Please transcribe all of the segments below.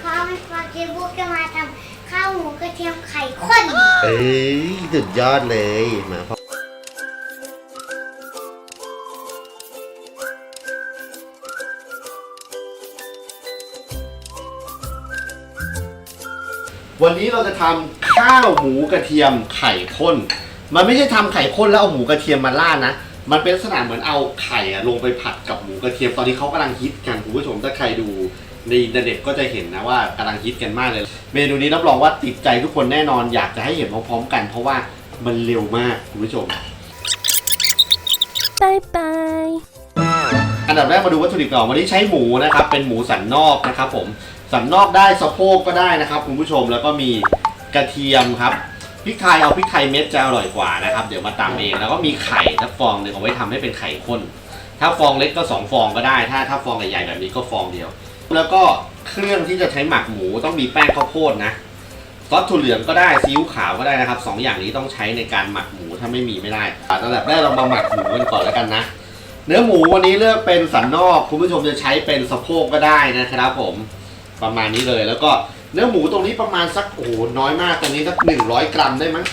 ครับไม่พอเจ๊บุ๊กจะมาทำข้าวหมูกระเทียมไข่ข้นเอ้ยสุดยอดเลยมาพ่อวันนี้เราจะทำข้าวหมูกระเทียมไข่ข้น มันไม่ใช่ทำไข่ข้นแล้วเอาหมูกระเทียมมาล่าดนะ มันเป็นลักษณะเหมือนเอาไข่อะลงไปผัดกับหมูกระเทียมตอนนี้เขากำลังฮิตกันคุณผู้ชมถ้าใครดู ในอินเทอร์เน็ตก็จะเห็นนะว่ากำลังฮิตกันมากเลย เมนูนี้รับรองว่าติดใจทุกคนแน่นอนอยากจะให้เห็นพร้อมๆกัน เพราะว่ามันเร็วมากคุณผู้ชมบายบายอันดับแรกมาดูวัตถุดิบก่อนวันนี้ใช้หมูนะครับ เป็นหมูสันนอกนะครับ ผมสันนอกได้สะโพกก็ได้นะครับ คุณผู้ชมแล้วก็มีกระเทียมครับพริกไทยเอาพริกไทยเม็ดจะอร่อยกว่านะครับ เดี๋ยวมาตำเองแล้วก็มีไข่สักฟองหนึ่งเอาไว้ทำให้เป็นไข่ข้นถ้าฟองเล็กก็สองฟองก็ได้ ถ้าถ้าฟองใหญ่ๆแบบนี้ก็ฟองเดียว แล้วก็เครื่องที่จะใช้หมักหมูต้องมีแป้งข้าวโพดนะซอสถั่วเหลืองก็ได้ซีอิ๊วขาวก็ได้นะครับสองอย่างนี้ต้องใช้ในการหมักหมูถ้าไม่มีไม่ได้อันดับแรกเรามาหมักหมูกันก่อนแล้วกันนะ เนื้อหมูวันนี้เลือกเป็นสันนอกคุณผู้ชมจะใช้เป็นสะโพกก็ได้นะครับ ผมประมาณนี้เลยแล้วก็เนื้อหมูตรงนี้ประมาณสักโอ้น้อยมากตรงนี้สักหนึ่งร้อยกรัมได้มั้ง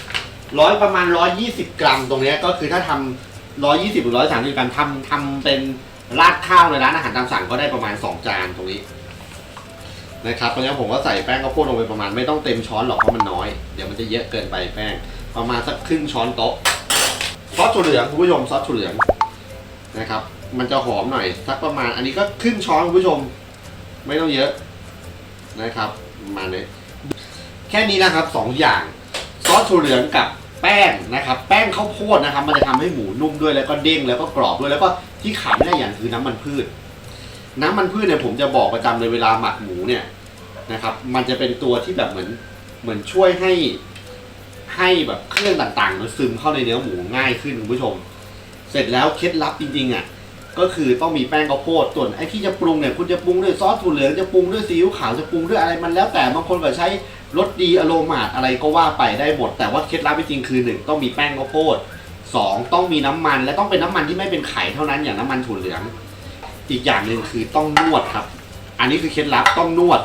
ร้อยประมาณร้อยยี่สิบกรัมตรงนี้ก็คือถ้าทำร้อยยี่สิบหรือร้อยสามสิบกรัมทำทำเป็น ราดข้าวในร้านอาหารตามสั่งก็ได้ประมาณสองจานตรงนี้นะครับเพราะงั้ผมก็ใส่แป้งข้าวโพดลงไปประมาณไม่ต้องเต็มช้อนหรอกเพราะมันน้อย เดี๋ยวมันจะเยอะเกินไปแป้ง ประมาณสักครึ่งช้อนโต๊ะซอสถั่วเหลืองคุณผู้ชมซอสถั่วเหลืองนะครับ มันจะหอมหน่อยสักประมาณ อันนี้ก็ครึ่งช้อนคุณผู้ชม ไม่ต้องเยอะนะครับประมาณนี้แค่นี้นะครับสองอย่างซอสถั่วเหลืองกับ แป้งนะครับ แป้งข้าวโพดนะครับ มันจะทำให้หมูนุ่มด้วยแล้วก็เด้งแล้วก็กรอบด้วยแล้วก็ที่ขาดไม่ได้อย่างคือน้ำมันพืช น้ำมันพืชเนี่ยผมจะบอกประจำเลยเวลาหมักหมูเนี่ยนะครับ มันจะเป็นตัวที่แบบเหมือนเหมือนช่วยให้ให้แบบเครื่องต่างๆมันซึมเข้าในเนื้อหมูง่ายขึ้นคุณผู้ชม เสร็จแล้วเคล็ดลับจริงๆอะก็คือต้องมีแป้งข้าวโพดส่วนไอ้ที่จะปรุงเนี่ยคุณจะปรุงด้วยซอสถั่วเหลืองจะปรุงด้วยซีอิ๊วขาวจะปรุงด้วยอะไรมันแล้วแต่บางคนก็ใช้ รสดีอโรมาอะไรก็ว่าไปได้หมด แต่ว่าเคล็ดลับจริงๆคือหนึ่งต้องมีแป้งข้าวโพดสองต้องมีน้ำมัน และต้องเป็นน้ำมันที่ไม่เป็นไข่เท่านั้นอย่างน้ำมันถั่วเหลือง อีกอย่างหนึ่งคือต้องนวดครับ อันนี้คือเคล็ดลับต้องนวด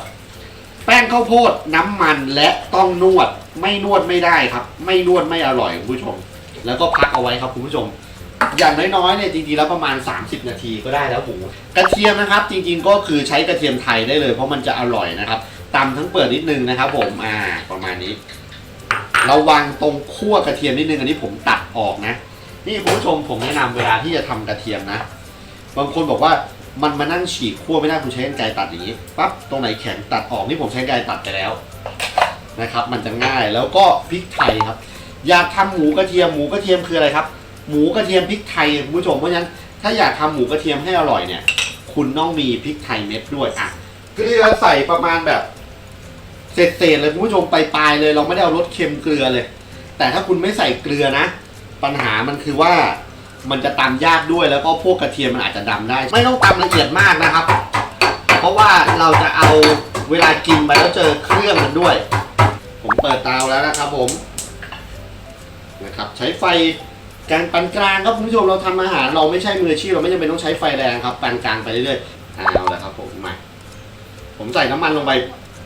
แป้งข้าวโพดน้ำมันและต้องนวด ไม่นวดไม่ได้ครับ ไม่นวดไม่อร่อยคุณผู้ชม แล้วก็พักเอาไว้ครับคุณผู้ชม อย่างน้อยๆเนี่ยจริงๆแล้วประมาณ 30 นาทีก็ได้แล้วหมูกระเทียมนะครับ จริง ๆ ก็คือใช้กระเทียมไทยได้เลย เพราะมันจะอร่อยนะครับ ตำทั้งเปิดนิดนึงนะครับ ผมอ่าประมาณนี้ระวังตรงคั่วกระเทียมนิดนึงอันนี้ผมตัดออกนะ นี่คุณผู้ชมผมแนะนำเวลาที่จะทำกระเทียมนะ บางคนบอกว่ามันมานั่งฉีกคั่วไม่ได้คุณใช้กรรไกรตัดอย่างนี้ปั๊บตรงไหนแข็งตัดออกนี่ผมใช้กรรไกรตัดไปแล้วนะครับ มันจะง่ายแล้วก็พริกไทยครับ อยากทำหมูกระเทียมหมูกระเทียมคืออะไรครับ หมูกระเทียมพริกไทยคุณผู้ชมเพราะฉะนั้นถ้าอยากทำหมูกระเทียมให้อร่อยเนี่ย คุณต้องมีพริกไทยเม็ดด้วยอะเกลือใส่ประมาณแบบ เศษๆเลยคุณผู้ชมไปลายเลย เราไม่ได้เอารสเค็มเกลือเลย แต่ถ้าคุณไม่ใส่เกลือนะ ปัญหามันคือว่ามันจะตำยากด้วยแล้วก็พวกกระเทียมมันอาจจะดำได้ ไม่ต้องตำละเอียดมากนะครับ เพราะว่าเราจะเอาเวลากินไปแล้วเจอเครื่องมันด้วย ผมเปิดเตาแล้วนะครับผมนะครับใช้ไฟกลางปานกลางครับคุณผู้ชมเราทำอาหารเราไม่ใช่มืออาชีพเราไม่จำเป็นต้องใช้ไฟแรงครับปานกลางไปเรื่อยๆเอาละครับผมมาผมใส่น้ำมันลงไป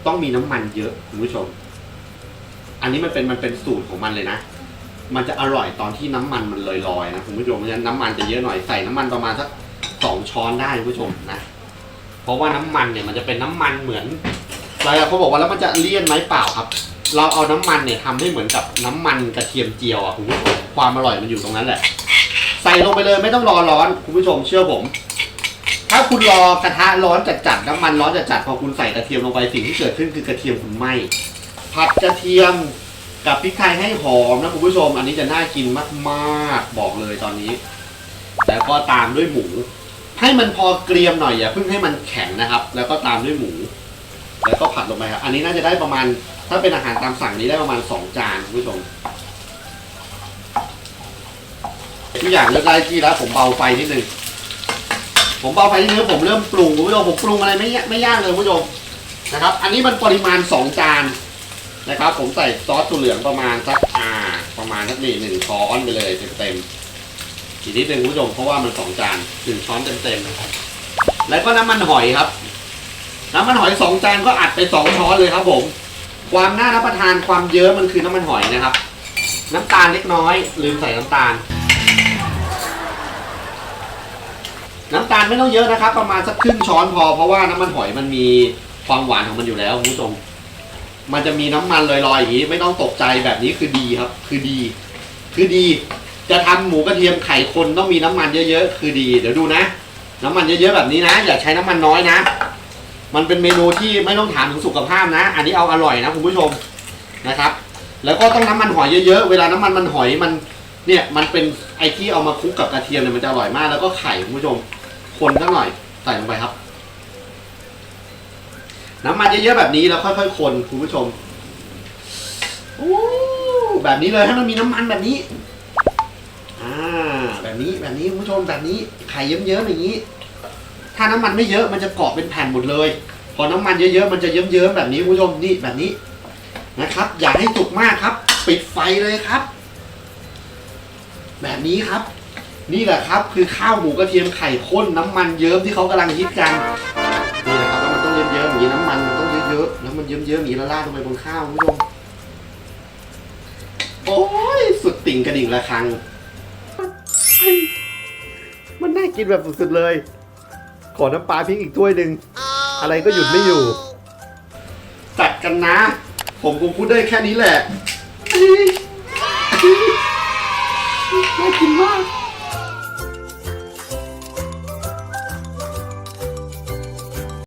ต้องมีน้ำมันเยอะคุณผู้ชม อันนี้มันเป็นมันเป็นสูตรของมันเลยนะ มันจะอร่อยตอนที่น้ำมันมันลอยๆนะคุณผู้ชมเพราะฉะนั้นน้ำมันจะเยอะหน่อยใส่น้ำมันประมาณสักสองช้อนได้คุณผู้ชมนะ เพราะว่าน้ำมันเนี่ยมันจะเป็นน้ำมันเหมือนหลายคนบอกว่าแล้วมันจะเลี่ยนไหมเปล่าครับ เราเอาน้ำมันเนี่ยทำให้เหมือนกับน้ำมันกระเทียมเจียวอะคุณผู้ชมความอร่อยมันอยู่ตรงนั้นแหละ ใส่ลงไปเลยไม่ต้องรอร้อนคุณผู้ชมเชื่อผม ถ้าคุณรอกระทะร้อนจัดๆน้ำมันร้อนจัดๆพอคุณใส่กระเทียมลงไปสิ่งที่เกิดขึ้นคือกระเทียมคุณไหม้ผัดกระเทียมกับพริกไทยให้หอมนะคุณผู้ชม อันนี้จะน่ากินมากๆบอกเลยตอนนี้ แล้วก็ตามด้วยหมู ให้มันพอเกรียมหน่อยอย่าเพิ่งให้มันแข็งนะครับ แล้วก็ตามด้วยหมู แล้วก็ผัดลงไปครับ อันนี้น่าจะได้ประมาณ ถ้าเป็นอาหารตามสั่งนี้ได้ประมาณสองจานคุณผู้ชมทุกอย่างเลือกได้ที่แล้วผมเบาไฟนิดนึง ผมเบาไฟนิดนึงแล้วผมเริ่มปรุงคุณผู้ชมผมปรุงอะไรไม่ยากไม่ยากเลยคุณผู้ชมนะครับ อันนี้มันปริมาณสองจานนะครับ ผมใส่ซอสถั่วเหลืองประมาณสักอ่า ประมาณสักนี่หนึ่งช้อนไปเลยเต็มๆอีกนิดนึงคุณผู้ชมเพราะว่ามันสองจานหนึ่งช้อนเต็มๆนะครับแล้วก็น้ำมันหอยครับ น้ำมันหอยสองจานก็อัดไปสองช้อนเลยครับ ผม ความน่ารับประทานความเยอะมันคือน้ำมันหอยนะครับ น้ำตาลเล็กน้อย ลืมใส่น้ำตาล น้ำตาลไม่ต้องเยอะนะครับ ประมาณสักครึ่งช้อนพอ เพราะว่าน้ำมันหอยมันมีความหวานของมันอยู่แล้วคุณผู้ชมมันจะมีน้ำมันลอยๆอย่างนี้ ไม่ต้องตกใจแบบนี้คือดีครับ คือดี คือดี จะทำหมูกระเทียมไข่คนต้องมีน้ำมันเยอะๆคือดี เดี๋ยวดูนะ น้ำมันเยอะๆแบบนี้นะ อย่าใช้น้ำมันน้อยนะ มันเป็นเมนูที่ไม่ต้องถามถึงสุขภาพนะ อันนี้เอาอร่อยนะคุณผู้ชมนะครับ แล้วก็ต้องน้ำมันหอยเยอะๆเวลาน้ำมันมันหอยมันเนี่ยมันเป็นไอที่เอามาคลุกกับกระเทียมเนี่ยมันจะอร่อยมากแล้วก็ไข่คุณผู้ชม คนสักหน่อยใส่ลงไปครับ น้ำมันเยอะๆแบบนี้แล้วค่อยๆคนคุณผู้ชมแบบนี้เลยให้มันมีน้ำมันแบบนี้ อ่า แบบนี้แบบนี้คุณผู้ชมแบบนี้ไข่เยิ้มๆอย่างนี้ ถ้าน้ำมันไม่เยอะมันจะเกาะเป็นแผ่นหมดเลย พอน้ำมันเยอะๆมันจะเยิ้มๆแบบนี้คุณผู้ชมนี่แบบนี้นะครับ อย่าให้สุกมากครับ ปิดไฟเลยครับ แบบนี้ครับ นี่แหละครับ คือข้าวหมูกระเทียมไข่ข้นน้ำมันเยิ้มที่เขากำลังฮิตกันนี่แหละครับแล้วมันต้องเยิ้มๆอย่างนี้น้ำมันมันต้องเยอะๆแล้วมันเยิ้มๆอย่างนี้แล้วราดลงไปบนข้าวคุณผู้ชมโอ้ยสุดติ่งกระดิ่งระฆัง มันน่ากินแบบสุดๆเลย ขอน้ำปลาพริกอีกถ้วยหนึ่งอะไรก็หยุดไม่อยู่ จัดกันนะ ผมคงพูดได้แค่นี้แหละน่ากินมาก